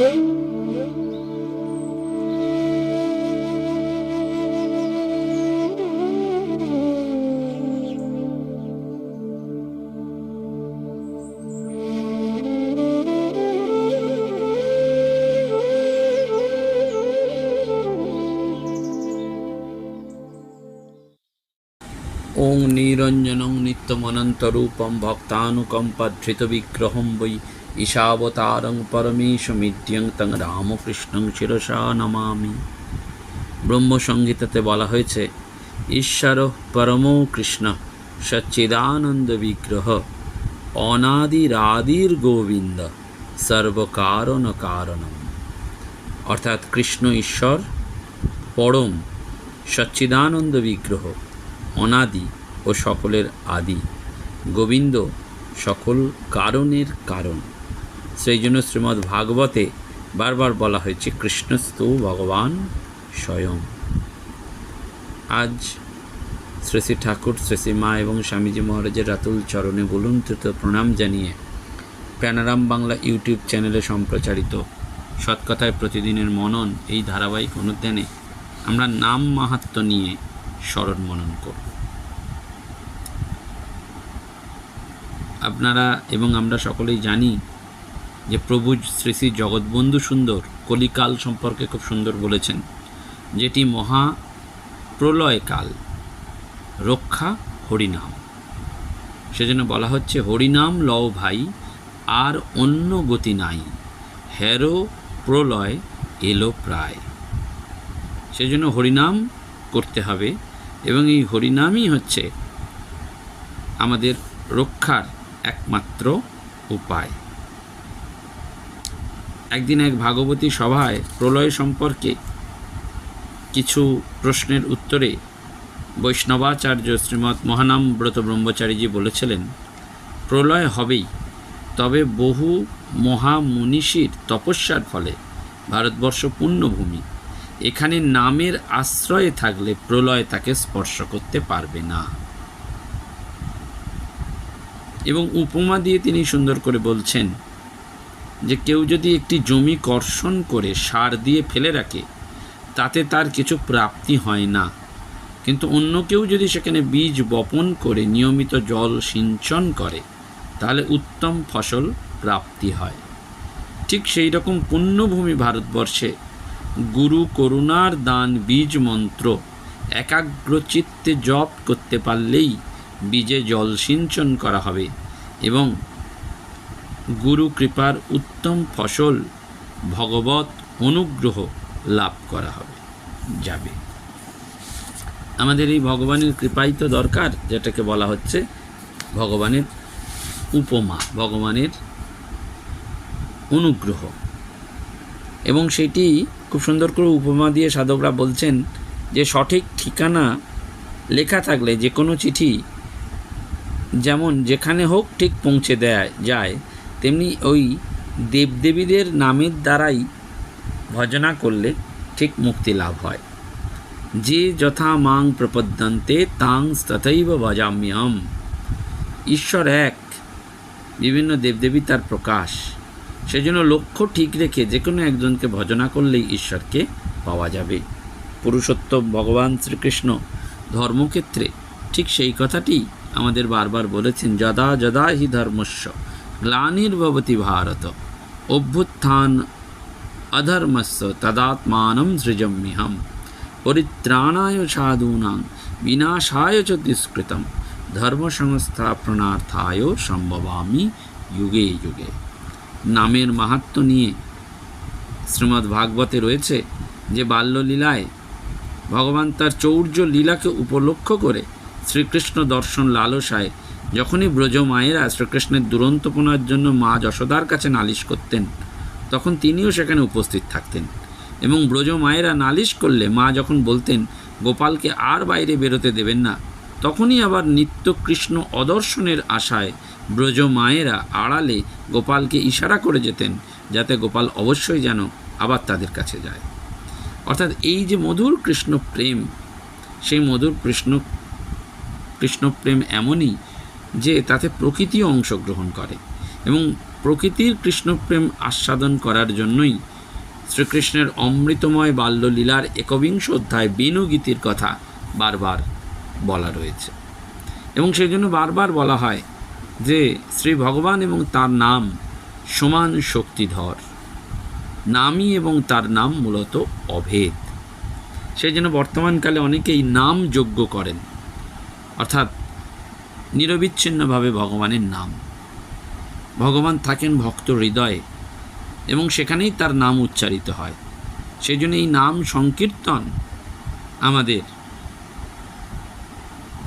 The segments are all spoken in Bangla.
ॐ निरञ्जनं नित्यमनन्तरूपं भक्तानुकम्पाधृतविग्रहं वै ঈশাবতারং পরমেশমিদ্যং তং রামকৃষ্ণং শিরসা নমামি। ব্রহ্মসংগীতাতে বলা হয়েছে, ঈশ্বর পরমো কৃষ্ণ, সচ্চিদানন্দ বিগ্রহ অনাদিরাদির গোবিন্দ সর্বকারণ কারণম অর্থাৎ কৃষ্ণ ঈশ্বর, পরম, সচ্চিদানন্দ বিগ্রহ, অনাদি ও সকলের আদি। গোবিন্দ সকল কারণের কারণ। সেই জন্য শ্রীমদ্ ভাগবতে বারবার বলা হয়েছে, কৃষ্ণস্তু ভগবান স্বয়ং। আজ শ্রী শ্রী ঠাকুর শ্রী শ্রী মা এবং স্বামীজি মহারাজের রাতুল চরণে বলুন তৃত প্রণাম জানিয়ে প্যানারাম বাংলা ইউটিউব চ্যানেলে সম্প্রচারিত সৎকথায় প্রতিদিনের মনন এই ধারাবাহিক অনুধ্যানে আমরা নাম মাহাত্ম নিয়ে স্মরণ মনন করব। আপনারা এবং আমরা সকলেই জানি যে প্রভু শ্রী শ্রী জগৎবন্ধু সুন্দর কলিকাল সম্পর্কে খুব সুন্দর বলেছেন, যেটি মহা প্রলয়কাল, রক্ষা হরিনাম। সেজন্য বলা হচ্ছে, হরিনাম লও ভাই, আর অন্য গতি নাই, হেরো প্রলয় এলো প্রায়। সেজন্য হরিনাম করতে হবে, এবং এই হরিনামই হচ্ছে আমাদের রক্ষার একমাত্র উপায়। একদিন এক ভাগবতী সভায় প্রলয় সম্পর্কে কিছু প্রশ্নের উত্তরে বৈষ্ণবাচার্য শ্রীমৎ মহানাম ব্রত ব্রহ্মচারীজি বলেছিলেন, প্রলয় হবেই, তবে বহু মহামনীষীর তপস্যার ফলে ভারতবর্ষ পুণ্যভূমি এখানে নামের আশ্রয়ে থাকলে প্রলয় তাকে স্পর্শ করতে পারবে না। এবং উপমা দিয়ে তিনি সুন্দর করে বলছেন যে কেউ যদি একটি জমি কর্ষণ করে সার দিয়ে ফেলে রাখে, তাতে তার কিছু প্রাপ্তি হয় না। কিন্তু অন্য কেউ যদি সেখানে বীজ বপন করে নিয়মিত জল সিঞ্চন করে, তাহলে উত্তম ফসল প্রাপ্তি হয়। ঠিক সেই রকম পুণ্যভূমি ভারতবর্ষে গুরু করুণার দান বীজ মন্ত্র একাগ্রচিত্তে জপ করতে পারলেই বীজে জল সিঞ্চন করা হবে এবং গুরু কৃপার উত্তম ফসল ভগবত অনুগ্রহ লাভ করা হবে, যাবে। আমাদের এই ভগবানের কৃপাই তো দরকার, যেটাকে বলা হচ্ছে ভগবানের উপমা, ভগবানের অনুগ্রহ। এবং সেটি খুব সুন্দর করে উপমা দিয়ে সাধকরা বলছেন যে সঠিক ঠিকানা লেখা থাকলে যে কোনো চিঠি যেমন যেখানে হোক ঠিক পৌঁছে দেয় যায় তেমনি ওই দেবদেবীদের নামের দ্বারাই ভজনা করলে ঠিক মুক্তি লাভ হয়। যে যথা মাং প্রপদ্যন্তে তাং তথৈব ভজাম্যহম। ঈশ্বর এক, বিভিন্ন দেবদেবী তার প্রকাশ। সেজন্য লক্ষ্য ঠিক রেখে যে কোনো একজনকে ভজনা করলেই ঈশ্বরকে পাওয়া যাবে। পুরুষোত্তম ভগবান শ্রীকৃষ্ণ ধর্মক্ষেত্রে ঠিক সেই কথাটি আমাদের বারবার বলেছেন, যদা যদা হি ধর্মস্য। গ্লানির্ভবতি ভারত অভ্যুত্থান অধর্মস্য তদাত্মানম সৃজম্যহম পরিত্রাণায় সাধূনাং বিনাশায় চ দুষ্কৃতম ধর্ম সংস্থাপনার্থায় সম্ভবামি যুগে যুগে নামের মাহাত্ম নিয়ে শ্রীমদ্ ভাগবতে রয়েছে যে বাল্যলীলায় ভগবান তার চৌর্য লীলাকে উপলক্ষ করে শ্রীকৃষ্ণ দর্শন লালসায় যখনই ব্রজ মায়েরা শ্রীকৃষ্ণের দুরন্তপনার জন্য মা যশোদার কাছে নালিশ করতেন, তখন তিনিও সেখানে উপস্থিত থাকতেন এবং ব্রজ মায়েরা নালিশ করলে মা যখন বলতেন, গোপালকে আর বাইরে বেরোতে দেবেন না, তখনই আবার নিত্য কৃষ্ণ অদর্শনের আশায় ব্রজ মায়েরা আড়ালে গোপালকে ইশারা করে যেতেন, যাতে গোপাল অবশ্যই যেন আবার তাদের কাছে যায়। অর্থাৎ এই যে মধুর কৃষ্ণ প্রেম, সেই মধুর কৃষ্ণ কৃষ্ণপ্রেম এমনই যে তাতে প্রকৃতিও অংশগ্রহণ করে এবং প্রকৃতির কৃষ্ণপ্রেম আস্বাদন করার জন্যই শ্রীকৃষ্ণের অমৃতময় বাল্যলীলার একবিংশ অধ্যায় বেণুগীতির কথা বারবার বলা রয়েছে। এবং সেই জন্য বারবার বলা হয় যে শ্রী ভগবান এবং তার নাম সমান শক্তিধর। নামই এবং তার নাম মূলত অভেদ। সেই জন্য বর্তমানকালে অনেকেই নাম যোগ্য করেন। অর্থাৎ নিরবিচ্ছিন্নভাবে ভগবানের নাম। ভগবান থাকেন ভক্ত হৃদয়ে এবং সেখানেই তার নাম উচ্চারিত হয়। সেই জন্য এই নাম সংকীর্তন আমাদের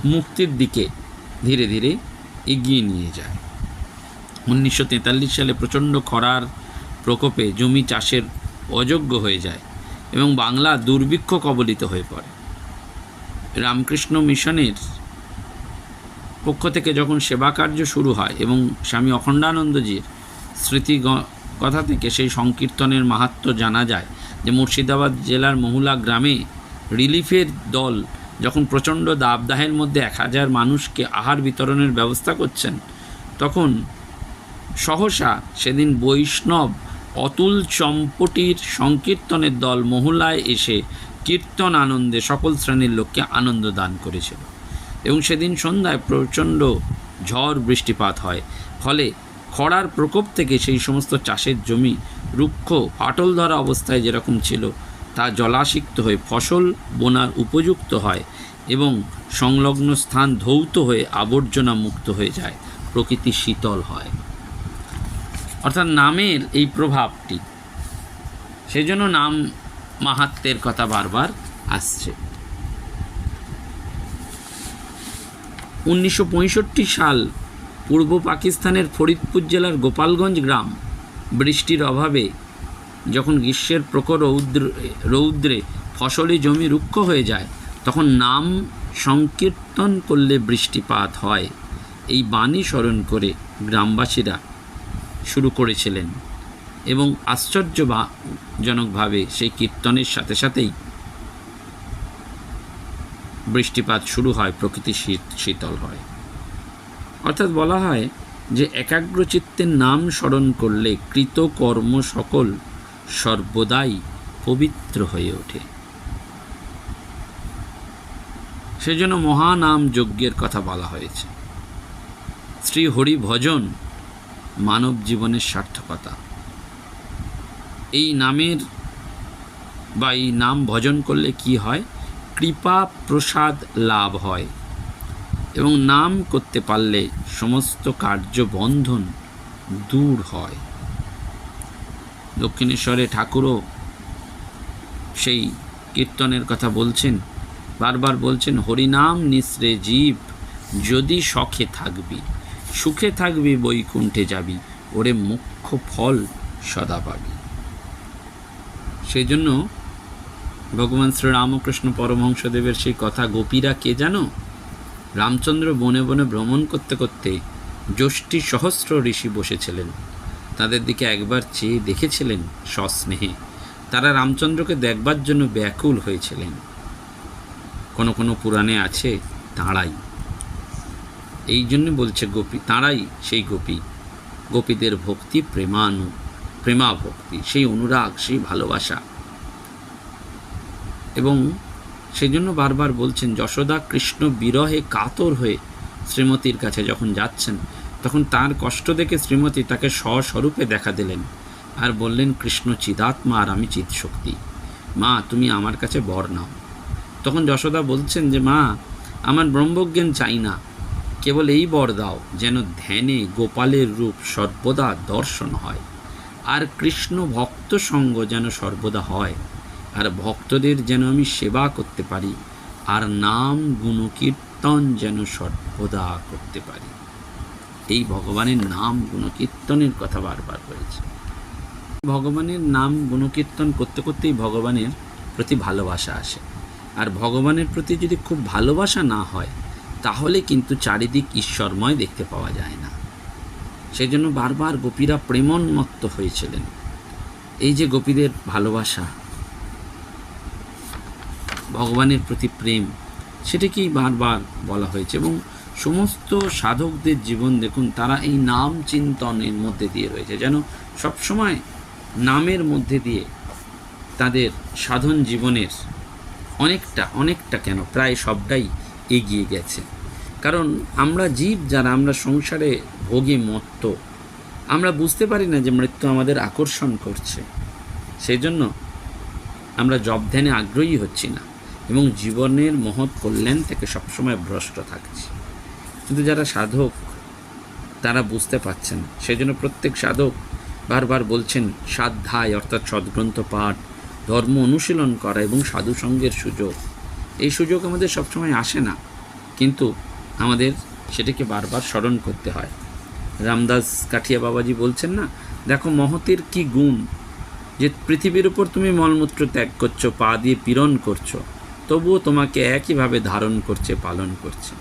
মুক্তির দিকে ধীরে ধীরে এগিয়ে নিয়ে যায়। উনিশশো তেতাল্লিশ সালে প্রচণ্ড খরার প্রকোপে জমি চাষের অযোগ্য হয়ে যায় এবং বাংলা দুর্ভিক্ষ কবলিত হয়ে পড়ে। রামকৃষ্ণ মিশনের পক্ষ থেকে যখন সেবা কার্য শুরু হয় এবং স্বামী অখণ্ডানন্দজির স্মৃতি কথা থেকে সেই সংকীর্তনের মাহাত্ম্য জানা যায় যে মুর্শিদাবাদ জেলার মহুলা গ্রামে রিলিফের দল যখন প্রচণ্ড দাবদাহের মধ্যে এক হাজার মানুষকে আহার বিতরণের ব্যবস্থা করছেন, তখন সহসা সেদিন বৈষ্ণব অতুল চম্পটির সংকীর্তনের দল মহুলায় এসে কীর্তন আনন্দে সকল শ্রেণির লোককে আনন্দ দান করেছিল। এবং সেদিন সন্ধ্যায় প্রচণ্ড ঝড় বৃষ্টিপাত হয়। ফলে খরার প্রকোপ থেকে সেই সমস্ত চাষের জমি রুক্ষ ফাটল ধরা অবস্থায় যেরকম ছিল, তা জলাসিক্ত হয়ে ফসল বোনার উপযুক্ত হয় এবং সংলগ্ন স্থান ধৌত হয়ে আবর্জনা মুক্ত হয়ে যায়। প্রকৃতি শীতল হয়। অর্থাৎ নামের এই প্রভাবটি সেই জন্য নাম মাহাত্মের কথা বারবার আসছে। উনিশশো পঁয়ষট্টি সাল পূর্ব পাকিস্তানের ফরিদপুর জেলার গোপালগঞ্জ গ্রাম বৃষ্টির অভাবে যখন গ্রীষ্মের প্রখর রৌদ্র, রৌদ্রে ফসলি জমি রুক্ষ হয়ে যায়, তখন নাম সংকীর্তন করলে বৃষ্টিপাত হয়। এই বাণী স্মরণ করে গ্রামবাসীরা শুরু করেছিলেন এবং আশ্চর্যজনকভাবে সেই কীর্তনের সাথে সাথেই বৃষ্টিপাত শুরু হয়, প্রকৃতি শীত, শীতল হয়। অর্থাৎ বলা হয় যে একাগ্রচিত্তের নাম স্মরণ করলে কৃত কর্ম সকল সর্বদাই পবিত্র হয়ে ওঠে। সেজন্য মহানাম যজ্ঞের কথা বলা হয়েছে। শ্রী হরি ভজন মানব জীবনের সার্থকতা। এই নামের বা এই নাম ভজন করলে কি হয়? কৃপা, প্রসাদ, লাভ হয়। এবং নাম করতে পারলে সমস্ত কার্য বন্ধন দূর হয়। দক্ষিণেশ্বরে ঠাকুরও সেই কীর্তনের কথা বলছেন। বারবার বলছেন, হরিনাম নিঃশ্রে জীব, যদি শখে থাকবি, সুখে থাকবি, বৈকুণ্ঠে যাবি, ওরে মুখ্য ফল সদা পাবি। সেই জন্য ভগবান শ্রী রামকৃষ্ণ পরমহংসদেবের সেই কথা গোপীরা কে জানো? রামচন্দ্র বনে বনে ভ্রমণ করতে করতে যষ্টি সহস্র ঋষি বসেছিলেন। তাদের দিকে একবার চেয়ে দেখেছিলেন সস্নেহে তারা রামচন্দ্রকে দেখবার জন্য ব্যাকুল হয়েছিলেন। কোনো কোনো পুরাণে আছে তাঁরাই এই জন্য বলছে গোপী তাঁরাই সেই গোপী। গোপীদের ভক্তি প্রেমানু প্রেমা ভক্তি সেই অনুরাগ, সেই ভালোবাসা। এবং সেই জন্য বারবার বলছেন, যশোদা কৃষ্ণ বিরহে কাতর হয়ে শ্রীমতীর কাছে যখন যাচ্ছেন, তখন তার কষ্ট দেখে শ্রীমতী তাকে স্বস্বরূপে দেখা দিলেন আর বললেন, কৃষ্ণ চিদাত্মা আর আমি চিৎশক্তি। মা, তুমি আমার কাছে বর নাও। তখন যশোদা বলছেন যে, মা, আমার ব্রহ্মজ্ঞান চাই না। কেবল এই বর দাও যেন ধ্যানে গোপালের রূপ সর্বদা দর্শন হয়। আর কৃষ্ণ ভক্ত সঙ্গ যেন সর্বদা হয়। আর ভক্তদের যেন আমি সেবা করতে পারি, আর নাম গুণকীর্তন যেন সর্বদা করতে পারি। এই ভগবানের নাম গুণকীর্তনের কথা বারবার হয়েছে ভগবানের নাম গুণকীর্তন করতে করতেই ভগবানের প্রতি ভালোবাসা আসে। আর ভগবানের প্রতি যদি খুব ভালোবাসা না হয়, তাহলে কিন্তু চারিদিক ঈশ্বরময় দেখতে পাওয়া যায় না। সেই জন্য বারবার গোপীরা প্রেমন্মত্ত হয়েছিলেন। এই যে গোপীদের ভালোবাসা ভগবানের প্রতি প্রেম, সেটাকেই বারবার বলা হয়েছে এবং সমস্ত সাধকদের জীবন দেখুন, তারা এই নাম চিন্তনের মধ্যে দিয়ে রয়েছে। যেন সবসময় নামের মধ্যে দিয়ে তাদের সাধন জীবনের অনেকটা অনেকটা কেন, প্রায় সবটাই এগিয়ে গেছে। কারণ আমরা জীব যারা, আমরা সংসারে ভোগে মত্ত, আমরা বুঝতে পারি না যে মৃত্যু আমাদের আকর্ষণ করছে। সেই জন্য আমরা জব ধ্যানে আগ্রহী হচ্ছি না। এবং জীবনের মহৎ কল্যাণ থেকে সবসময় ভ্রষ্ট থাকছি। কিন্তু যারা সাধক, তারা বুঝতে পারছেন সেই জন্য প্রত্যেক সাধক বারবার বলছেন, সাধ্যায়, অর্থাৎ সদ্গ্রন্থ পাঠ, ধর্ম অনুশীলন করা এবং সাধু সঙ্গের সুযোগ। এই সুযোগ আমাদের সবসময় আসে না। কিন্তু আমাদের সেটাকে বারবার স্মরণ করতে হয়। রামদাস কাঠিয়া বাবাজি বলছেন না, দেখো, মহতের কি গুণ? যে পৃথিবীর উপর তুমি মলমূত্র ত্যাগ করছ, পা দিয়ে পীড়ন করছ। তবুও তোমাকে একইভাবে ধারণ করছে, পালন করছে।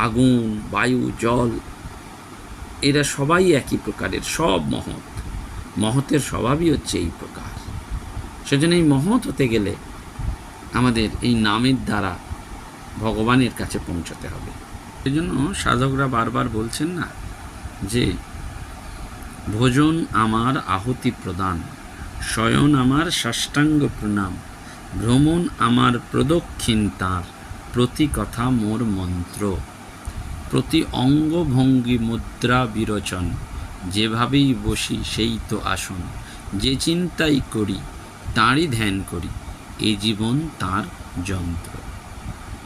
আগুন, বায়ু, জল, এরা সবাই একই প্রকারের, সব মহৎ। মহতের স্বভাবই হচ্ছে এই প্রকার। সেজন্য এই মহৎ হতে গেলে আমাদের এই নামের দ্বারা ভগবানের কাছে পৌঁছতে হবে। সেজন্য সাধকরা বারবার বলছেন না যে, ভোজন আমার আহুতি প্রদান, শয়ন আমার সাষ্টাঙ্গ প্রণাম। ভ্রমণ আমার প্রদক্ষিণ তাঁর প্রতি কথা মোর মন্ত্র। প্রতি অঙ্গভঙ্গি মুদ্রা বিরোচন, যেভাবেই বসি সেই তো আসন। যে চিন্তাই করি, তাঁরই ধ্যান করি এই জীবন তার যন্ত্র।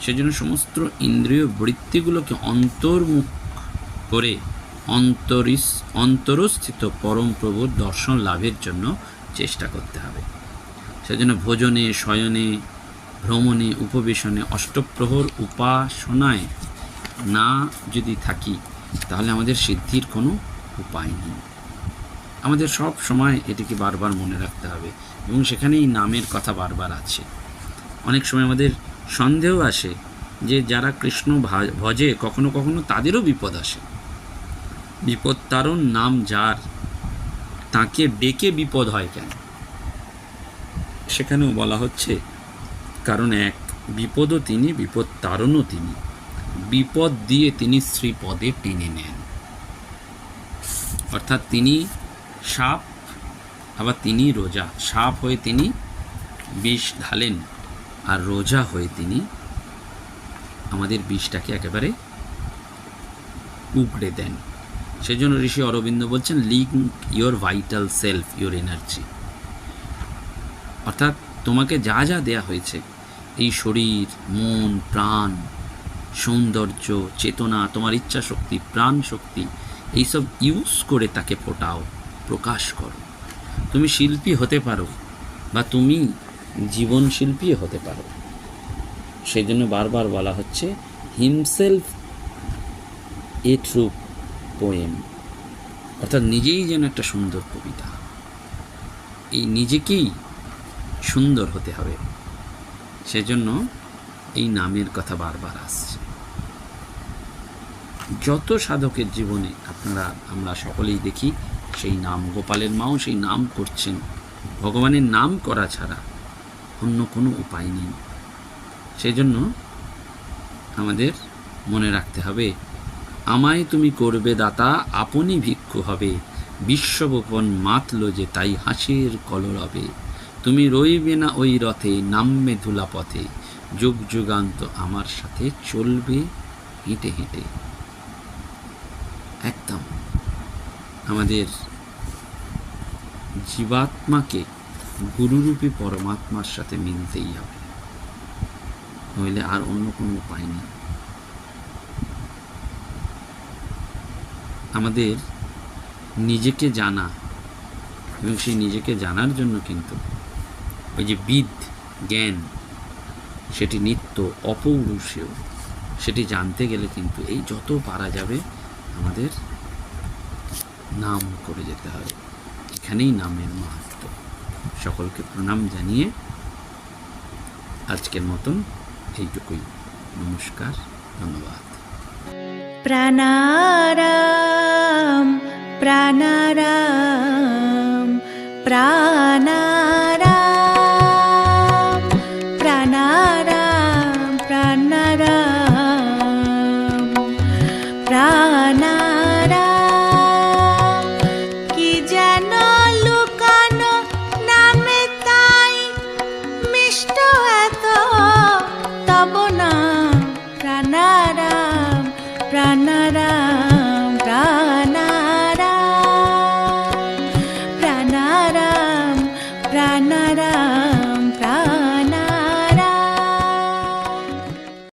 সেজন্য সমস্ত ইন্দ্রিয় বৃত্তিগুলোকে অন্তর্মুখ করে অন্তরিস, অন্তরস্থিত পরম প্রভুর দর্শন লাভের জন্য চেষ্টা করতে হবে। সেজন্য ভোজনে, শয়নে, ভ্রমণে, উপবেশনে, অষ্টপ্রহর উপাসনায় না যদি থাকি, তাহলে আমাদের সিদ্ধির কোনো উপায় নেই। আমাদের সব সময় এটিকে বারবার মনে রাখতে হবে এবং সেখানেই নামের কথা বারবার আছে। অনেক সময় আমাদের সন্দেহ আসে যে যারা কৃষ্ণ ভজে কখনো কখনো তাদেরও বিপদ আসে। বিপদ তারণ নাম যার, তাকে ডেকে বিপদ হয় কেন? সেখানেও বলা হচ্ছে, কারণ এক, বিপদও তিনি, বিপদ তারণও তিনি। বিপদ দিয়ে তিনি শ্রীপদে টেনে নেন। অর্থাৎ তিনি সাপ, আবার তিনি রোজা। সাপ হয়ে তিনি বিষ ঢালেন আর রোজা হয়ে তিনি আমাদের বিষটাকে একেবারে উগড়ে দেন। সেজন্য ঋষি অরবিন্দ বলছেন link your vital self your energy অর্থাৎ তোমাকে যা যা দেয়া হয়েছে, এই শরীর, মন, প্রাণ, সৌন্দর্য, চেতনা, তোমার ইচ্ছা শক্তি প্রাণ শক্তি এইসব ইউজ করে তাকে ফোটাও, প্রকাশ করো। তুমি শিল্পী হতে পারো বা তুমি জীবন শিল্পী হতে পারো। সেই জন্য বারবার বলা হচ্ছে হিমসেলফ এ ট্রু পোয়েম অর্থাৎ নিজেই যেন একটা সুন্দর কবিতা। এই নিজেকেই সুন্দর হতে হবে। সেজন্য এই নামের কথা বারবার আসছে। যত সাধকের জীবনে আপনারা, আমরা সকলেই দেখি, সেই নাম গোপালের মাও সেই নাম করছেন। ভগবানের নাম করা ছাড়া অন্য কোনো উপায় নেই। সেই জন্য আমাদের মনে রাখতে হবে, আমায় তুমি করবে দাতা, আপনি ভিক্ষু হবে। বিশ্ববোপন মাতল যে তাই হাসির কলরবে। তুমি রইবে না ওই রথে, নামবে ধুলা পথে যুগ যুগান্ত আমার সাথে চলবে হেঁটে হেঁটে। একদম। আমাদের জীবাত্মাকে গুরুরূপী পরমাত্মার সাথে মিলতেই হবে। নইলে আর অন্য কোনো উপায় নেই। আমাদের নিজেকে জানা, এবং সেই নিজেকে জানার জন্য কিন্তু ওই যে বিদ, জ্ঞান, সেটি নিত্য অপৌরুষেয় সেটি জানতে গেলে কিন্তু এই যত পারা যাবে, আমাদের নাম করে যেতে হয় এখানেই নামের মাহাত্ম। সকলকে প্রণাম জানিয়ে আজকের মতন এইটুকুই। নমস্কার, ধন্যবাদ। প্রাণারাম প্রাণারাম প্রাণারাম।